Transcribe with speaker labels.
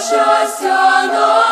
Speaker 1: почався на.